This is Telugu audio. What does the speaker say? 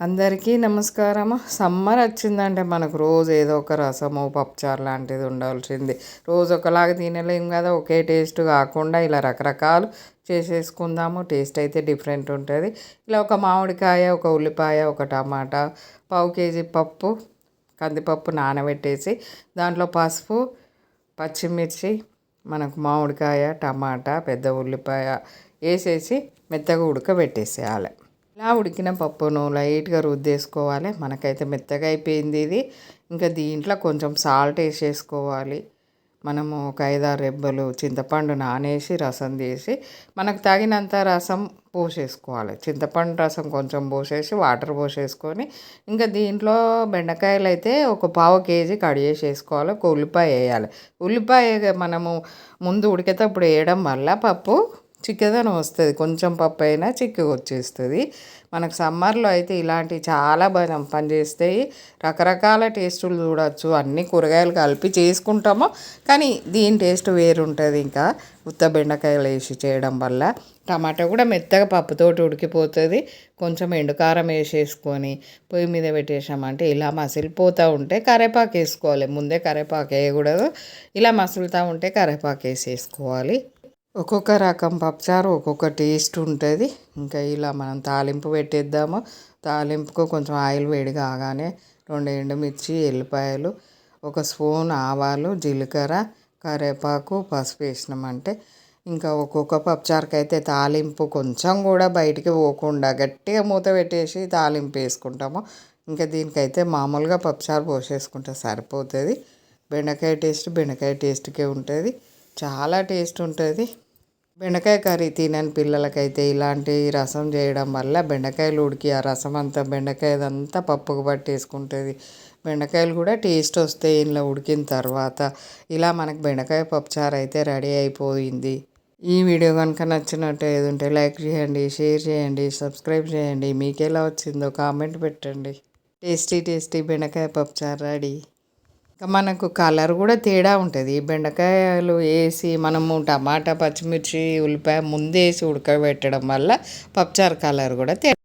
అందరికీ నమస్కారము. సమ్మర్ వచ్చిందంటే మనకు రోజు ఏదో ఒక రసము పప్పుచారు లాంటిది ఉండాల్సింది. రోజు ఒకలాగా తినలేము కదా ఒకే టేస్ట్ కాకుండా ఇలా రకరకాలు చేసేసుకుందాము. టేస్ట్ అయితే డిఫరెంట్ ఉంటుంది. ఇలా ఒక మామిడికాయ ఒక ఉల్లిపాయ ఒక టమాటా పావు కేజీ పప్పు కందిపప్పు నానబెట్టేసి దాంట్లో పసుపు పచ్చిమిర్చి మనకు మామిడికాయ టమాటా పెద్ద ఉల్లిపాయ వేసేసి మెత్తగా ఉడకబెట్టేసేయాలి. ఇలా ఉడికిన పప్పును లైట్గా రుద్దేసుకోవాలి. మనకైతే మెత్తగా అయిపోయింది ఇది. ఇంకా దీంట్లో కొంచెం సాల్ట్ వేసేసుకోవాలి. మనము ఒక ఐదారు రెబ్బలు చింతపండు నానేసి రసం తీసి మనకు తగినంత రసం పోసేసుకోవాలి. చింతపండు రసం కొంచెం పోసేసి వాటర్ పోసేసుకొని ఇంకా దీంట్లో బెండకాయలు అయితే ఒక పావు కేజీ కట్ చేసేసుకోవాలి. ఒక ఉల్లిపాయ వేయాలి. ఉల్లిపాయ మనము ముందు ఉడికేటప్పుడు వేయడం వల్ల పప్పు చిక్కదనం వస్తుంది. కొంచెం పప్పు అయినా చిక్కగా వచ్చేస్తుంది. మనకు సమ్మర్లో అయితే ఇలాంటివి చాలా బాగా పనిచేస్తాయి. రకరకాల టేస్టులు చూడవచ్చు అన్ని కూరగాయలు కలిపి చేసుకుంటాము. కానీ దీని టేస్ట్ వేరుంటుంది ఇంకా. ఉత్త బెండకాయలు వేసి చేయడం వల్ల టమాటా కూడా మెత్తగా పప్పుతోటి ఉడికిపోతుంది. కొంచెం ఎండుకారం వేసేసుకొని పొయ్యి మీద పెట్టేసామంటే ఇలా మసిలిపోతూ ఉంటే కరేపాకు వేసుకోవాలి. ముందే కరేపాకు వేయకూడదు. ఇలా మసులుతూ ఉంటే కరేపాకు వేసేసుకోవాలి. ఒక్కొక్క రకం పప్పుచారు ఒక్కొక్క టేస్ట్ ఉంటుంది. ఇంకా ఇలా మనం తాలింపు పెట్టేద్దాము. తాలింపుకు కొంచెం ఆయిల్ వేడి కాగానే రెండు ఎండుమిర్చి ఎల్లిపాయలు ఒక స్పూన్ ఆవాలు జీలకర్ర కరివేపాకు పసుపు వేసినామంటే ఇంకా ఒక్కొక్క పప్పుచారుకి అయితే తాలింపు కొంచెం కూడా బయటికి పోకుండా గట్టిగా మూత పెట్టేసి తాలింపు వేసుకుంటాము. ఇంకా దీనికైతే మామూలుగా పప్పుచారు పోసేసుకుంటే సరిపోతుంది. బెండకాయ టేస్ట్ బెండకాయ టేస్ట్కే ఉంటుంది. చాలా టేస్ట్ ఉంటుంది. బెండకాయ కర్రీ తినని పిల్లలకైతే ఇలాంటి రసం చేయడం వల్ల బెండకాయలు ఉడికి ఆ రసం అంతా బెండకాయదంతా పప్పుకు పట్టేసుకుంటుంది. బెండకాయలు కూడా టేస్ట్ వస్తాయి ఇంట్లో ఉడికిన తర్వాత ఇలా మనకు బెండకాయ పప్పుచారు అయితే రెడీ అయిపోయింది. ఈ వీడియో కనుక నచ్చినట్టు ఏది ఉంటే లైక్ చేయండి షేర్ చేయండి సబ్స్క్రైబ్ చేయండి. మీకు ఎలా వచ్చిందో కామెంట్ పెట్టండి. టేస్టీ టేస్టీ బెండకాయ పప్పుచారు రెడీ. మనకు కలర్ కూడా తేడా ఉంటుంది. బెండకాయలు వేసి మనము టమాటా పచ్చిమిర్చి ఉల్లిపాయ ముందేసి ఉడకబెట్టడం వల్ల పప్పుచారు కలర్ కూడా తేడా